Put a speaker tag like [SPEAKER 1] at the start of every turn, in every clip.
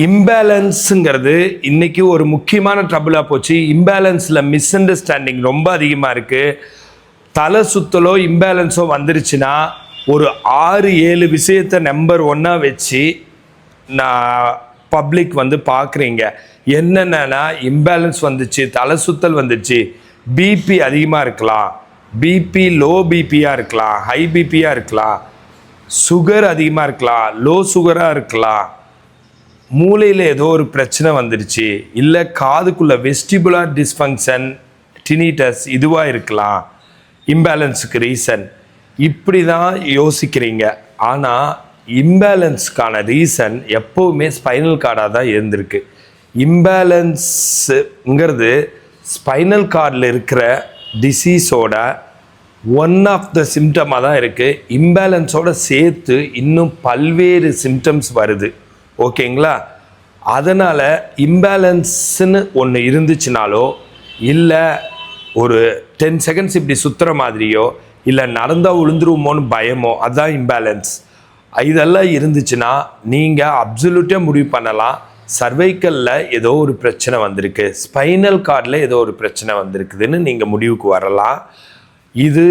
[SPEAKER 1] இம்பேலன்ஸுங்கிறது இன்னைக்கு ஒரு முக்கியமான ட்ரபுளாக போச்சு. இம்பேலன்ஸில் மிஸ் அண்டர்ஸ்டாண்டிங் ரொம்ப அதிகமாக இருக்குது தலை சுத்தலோ இம்பேலன்ஸோ வந்துருச்சுன்னா ஒரு ஆறு ஏழு விஷயத்தை நம்பர் ஒன்றா வச்சு நான் பப்ளிக் வந்து பார்க்குறீங்க. என்னென்னா இம்பேலன்ஸ் வந்துச்சு தலை சுத்தல் வந்துச்சு. பிபி அதிகமாக இருக்கலாம். பிபி லோ பிபியாக இருக்கலாம். ஹை பிபியாக இருக்கலாம். சுகர் அதிகமாக இருக்கலாம். லோ சுகராக இருக்கலாம். மூளையில் ஏதோ ஒரு பிரச்சனை வந்துடுச்சு இல்லை காதுக்குள்ள வெஸ்டிபுலார் டிஸ்ஃபங்க்ஷன் டினிட்டஸ் இதுவாக இருக்கலாம். இம்பேலன்ஸுக்கு ரீசன் இப்படி தான் யோசிக்கிறீங்க. ஆனால் இம்பேலன்ஸுக்கான ரீசன் எப்போவுமே ஸ்பைனல் கார்டாக தான் இருந்திருக்கு. இம்பேலன்ஸுங்கிறது ஸ்பைனல் கார்டில் இருக்கிற டிசீஸோட ஒன் ஆஃப் த சிம்டமாக தான் இருக்குது இம்பேலன்ஸோட சேர்த்து இன்னும் பல்வேறு சிம்டம்ஸ் வருது. ஓகேங்களா அதனால் இம்பேலன்ஸ்னு ஒன்று இருந்துச்சுனாலோ இல்லை ஒரு டென் செகண்ட்ஸ் இப்படி சுற்றுற மாதிரியோ இல்லை நடந்தால் விழுந்துருவோமோன்னு பயமோ அதுதான் இம்பேலன்ஸ் இதெல்லாம் இருந்துச்சுன்னா நீங்கள் அப்சல்யூட்டாக முடிவு பண்ணலாம். சர்வைக்கலில் ஏதோ ஒரு பிரச்சனை வந்திருக்கு. ஸ்பைனல் கார்டில் ஏதோ ஒரு பிரச்சனை வந்திருக்குதுன்னு நீங்கள் முடிவுக்கு வரலாம். இது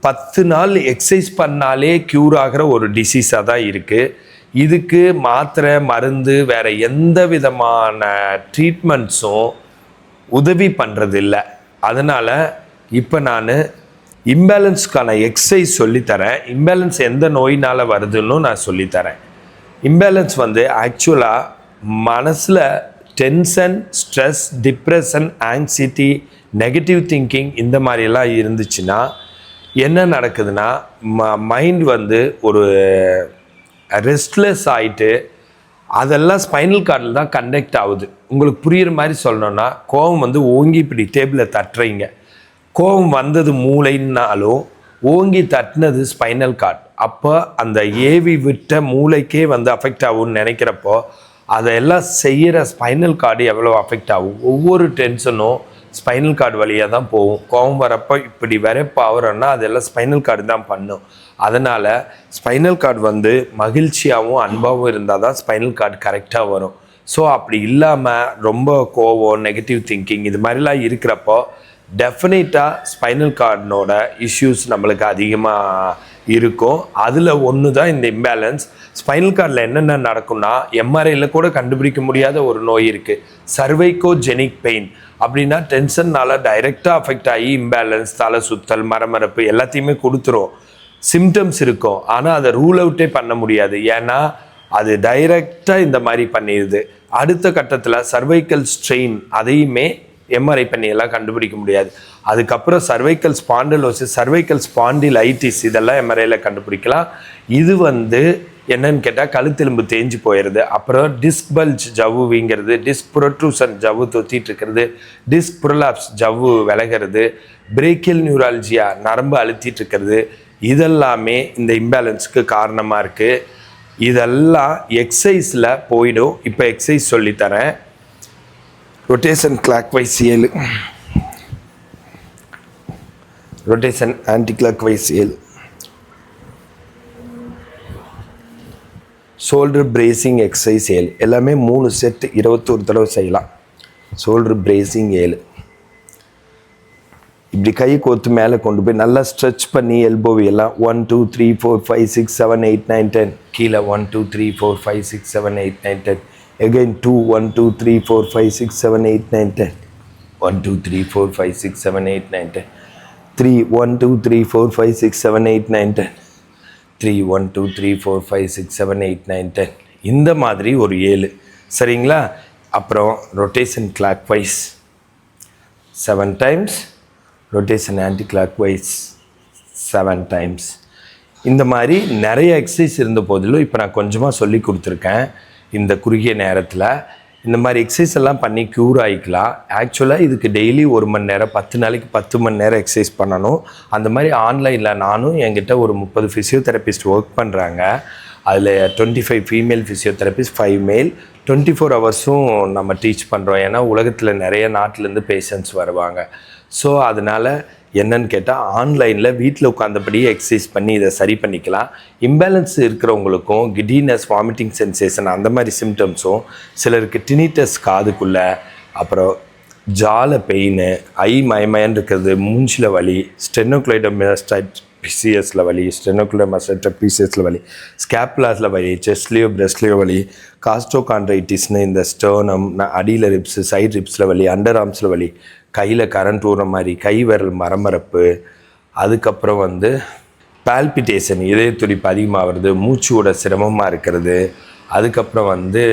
[SPEAKER 1] பத்து நாள் எக்ஸசைஸ் பண்ணாலே க்யூர் ஆகிற ஒரு டிசீஸாக தான் இருக்குது இதுக்கு மாத்திரை மருந்து வேறு எந்த விதமான ட்ரீட்மெண்ட்ஸும் உதவி பண்ணுறதில்ல அதனால் இப்போ நான் இம்பேலன்ஸ்க்கான எக்ஸசைஸ் சொல்லித்தரேன். இம்பேலன்ஸ் எந்த நோயினால் வருதுன்னு நான் சொல்லித்தரேன். இம்பேலன்ஸ் வந்து ஆக்சுவலாக மனசில் tension stress depression anxiety negative thinking இந்த மாதிரியெல்லாம் இருந்துச்சுன்னா என்ன நடக்குதுன்னா ம மைண்ட் வந்து ஒரு ரெஸ்ட்லெஸ் ஆகிட்டு அதெல்லாம் ஸ்பைனல் கார்டில் தான் கண்டக்ட் ஆகுது. உங்களுக்கு புரியுற மாதிரி சொல்லணும்னா கோவம் வந்து ஓங்கி இப்படி டேபிளில் தட்டுறீங்க. கோவம் வந்தது மூளைன்னாலும் ஓங்கி தட்டினது ஸ்பைனல் கார்டு அப்போ அந்த ஏவி விட்ட மூளைக்கே வந்து அஃபெக்ட் ஆகும்னு நினைக்கிறப்போ அதையெல்லாம் செய்கிற ஸ்பைனல் கார்டு எவ்வளோ அஃபெக்ட் ஆகும்? ஒவ்வொரு டென்ஷனும் ஸ்பைனல் கார்டு வழியாக தான் போகும். கோவம் வரப்போ இப்படி விரைப்பாகிறோன்னா அதெல்லாம் ஸ்பைனல் கார்டு தான் பண்ணும். அதனால் ஸ்பைனல் கார்டு வந்து மகிழ்ச்சியாகவும் அன்பாகவும் இருந்தால் தான் ஸ்பைனல் கார்டு கரெக்டாக வரும். ஸோ அப்படி இல்லாமல் ரொம்ப கோவம் நெகட்டிவ் திங்கிங் இது மாதிரிலாம் இருக்கிறப்போ டெஃபினட்டாக ஸ்பைனல் கார்டினோட இஷ்யூஸ் நம்மளுக்கு அதிகமாக இருக்கும் அதில் ஒன்று தான் இந்த இம்பேலன்ஸ் ஸ்பைனல் கார்டில் என்னென்ன நடக்கும்னா எம்ஆர்ஐயில் கூட கண்டுபிடிக்க முடியாத ஒரு நோய் இருக்குது சர்வைக்கோ ஜெனிக் பெயின் அப்படின்னா டென்ஷன்னால் டைரெக்டாக அஃபெக்ட் ஆகி இம்பேலன்ஸ் தலை சுத்தல் மரமரப்பு எல்லாத்தையுமே கொடுத்துரும். சிம்டம்ஸ் இருக்கும். ஆனால் அதை ரூல் அவுட்டே பண்ண முடியாது. ஏன்னா அது டைரெக்டாக இந்த மாதிரி பண்ணிடுது அடுத்த கட்டத்தில் சர்வைக்கல் ஸ்ட்ரெயின் அதையுமே எம்ஆர்ஐ பண்ணி எல்லாம் கண்டுபிடிக்க முடியாது. அதுக்கப்புறம் சர்வைக்கல் ஸ்பாண்டிலோசிஸ் சர்வைக்கல் ஸ்பாண்டிலைட்டிஸ் இதெல்லாம் எம்ஆர்ஐயில் கண்டுபிடிக்கலாம். இது வந்து என்னன்னு கேட்டால் கழுத்தெலும்பு தேஞ்சு போயிடுது அப்புறம் டிஸ்க் பல்ஜ் ஜவ்வு வீங்கிறது டிஸ்க் புரொட்ரூசன் ஜவ்வு தொத்திட்டு இருக்கிறது டிஸ்க் புரலாப்ஸ் ஜவ்வு விலகிறது பிரேக்கியல் நியூராலஜியா நரம்பு அழுத்திட்டு இருக்கிறது. இதெல்லாமே இந்த இம்பேலன்ஸுக்கு காரணமாக இருக்குது இதெல்லாம் எக்ஸசைஸில் போயிடும். இப்போ எக்ஸசைஸ் சொல்லித்தரேன். ரொட்டேஷன் கிளாக் வைஸ் ஏழு ரொட்டேஷன் ஆன்டி கிளாக் வைஸ் ஏழு ஷோல்டர் பிரேசிங் எக்ஸசைஸ் ஏழு எல்லாமே மூணு செட் இருபத்தோரு தடவை செய்யலாம். ஷோல்டர் பிரேசிங் ஏழு இப்படி கை கோத்து மேலே கொண்டு போய் நல்லா ஸ்ட்ரெச் பண்ணி எல்போவி எல்லாம் one two three four five six seven eight nine ten கீழே one two three four five six seven eight nine ten again two one two three four five six seven eight nine ten one two three four five six seven eight nine ten three one two three four five six seven eight nine ten three one two three four five six seven eight nine ten இந்த மாதிரி ஒரு ஏழு. சரிங்களா? அப்புறம் rotation clockwise seven times rotation anticlockwise seven times இந்த மாதிரி நிறைய exercise இருந்த போதிலும் இப்போ நான் கொஞ்சமாக சொல்லி கொடுத்துருக்கேன். இந்த குறுகிய நேரத்தில் இந்த மாதிரி எக்ஸசைஸ் எல்லாம் பண்ணி க்யூர் ஆகிக்கலாம் ஆக்சுவலாக இதுக்கு டெய்லி ஒரு மணி நேரம் பத்து நாளைக்கு பத்து மணி நேரம் எக்ஸசைஸ் பண்ணணும். அந்த மாதிரி ஆன்லைனில் நானும் என்கிட்ட ஒரு முப்பது ஃபிசியோதெரபிஸ்ட் ஒர்க் பண்ணுறாங்க அதில் twenty five female physiotherapist five male twenty four ஹவர்ஸும் நம்ம டீச் பண்ணுறோம் ஏன்னா உலகத்தில் நிறைய நாட்டிலேருந்து பேஷண்ட்ஸ் வருவாங்க. ஸோ அதனால் என்னன்னு கேட்டால் ஆன்லைனில் வீட்டில் உட்காந்தபடியே எக்ஸசைஸ் பண்ணி இதை சரி பண்ணிக்கலாம். இம்பேலன்ஸ் இருக்கிறவங்களுக்கும் கிடீனஸ் வாமிட்டிங் சென்சேஷன் அந்த மாதிரி சிம்டம்ஸும் சிலருக்கு டினிட்டஸ் காதுக்குள்ளே அப்புறம் ஜால பெயின் ஐ மயமயன்னு இருக்கிறது மூஞ்சில் வலி ஸ்டெனோக்ளைடோமியஸ்டைட் பிசிஎஸில் வலி ஸ்டெனோக்ளைடோமஸ்டைட் பிசிஎஸில் வலி ஸ்கேப்லாஸில் வலி செஸ்ட்லேயோ பிரெஸ்ட்லேயோ வலி காஸ்டோகான்ட்ரைட்டிஸ்னு இந்த ஸ்டோனம் அடியில் ரிப்ஸு சைட் ரிப்ஸில் வலி அண்டர் ஆர்ம்ஸில் வலி கையில் கரண்ட் ஊற மாதிரி கை விரல் மரமரப்பு அதுக்கப்புறம் வந்து பால்பிட்டேஷன் இதய துடிப்பு அதிகமாக வருது மூச்சோட சிரமமாக இருக்கிறது அதுக்கப்புறம் வந்து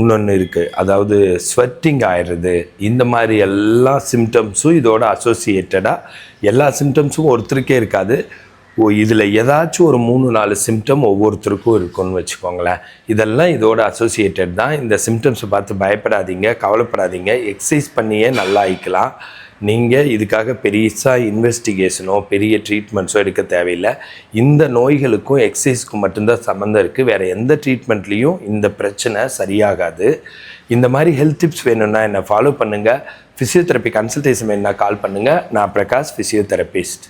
[SPEAKER 1] இன்னொன்று இருக்குது அதாவது ஸ்வெட்டிங் ஆயிடுறது. இந்த மாதிரி எல்லா சிம்டம்ஸும் இதோட அசோசியேட்டடாக எல்லா சிம்டம்ஸும் ஒருத்தருக்கே இருக்காது. ஓ இதில் ஏதாச்சும் ஒரு மூணு நாலு சிம்டம் ஒவ்வொருத்தருக்கும் இருக்கும்னு வச்சுக்கோங்களேன். இதெல்லாம் இதோட அசோசியேட்டட் தான். இந்த சிம்டம்ஸை பார்த்து பயப்படாதீங்க கவலைப்படாதீங்க. எக்ஸசைஸ் பண்ணியே நல்லா ஆயிக்கலாம் நீங்கள் இதுக்காக பெருசாக இன்வெஸ்டிகேஷனோ பெரிய ட்ரீட்மெண்ட்ஸோ எடுக்க தேவையில்லை. இந்த நோய்களுக்கும் எக்ஸசைஸ்க்கும் மட்டும்தான் சம்மந்தம் இருக்குது வேறு எந்த ட்ரீட்மெண்ட்லேயும் இந்த பிரச்சனை சரியாகாது. இந்த மாதிரி ஹெல்த் டிப்ஸ் வேணும்னா என்னை ஃபாலோ பண்ணுங்கள் ஃபிசியோதெரப்பி கன்சல்டேஷன் வேணுன்னா கால் பண்ணுங்கள் நான் பிரகாஷ் ஃபிசியோதெரபிஸ்ட்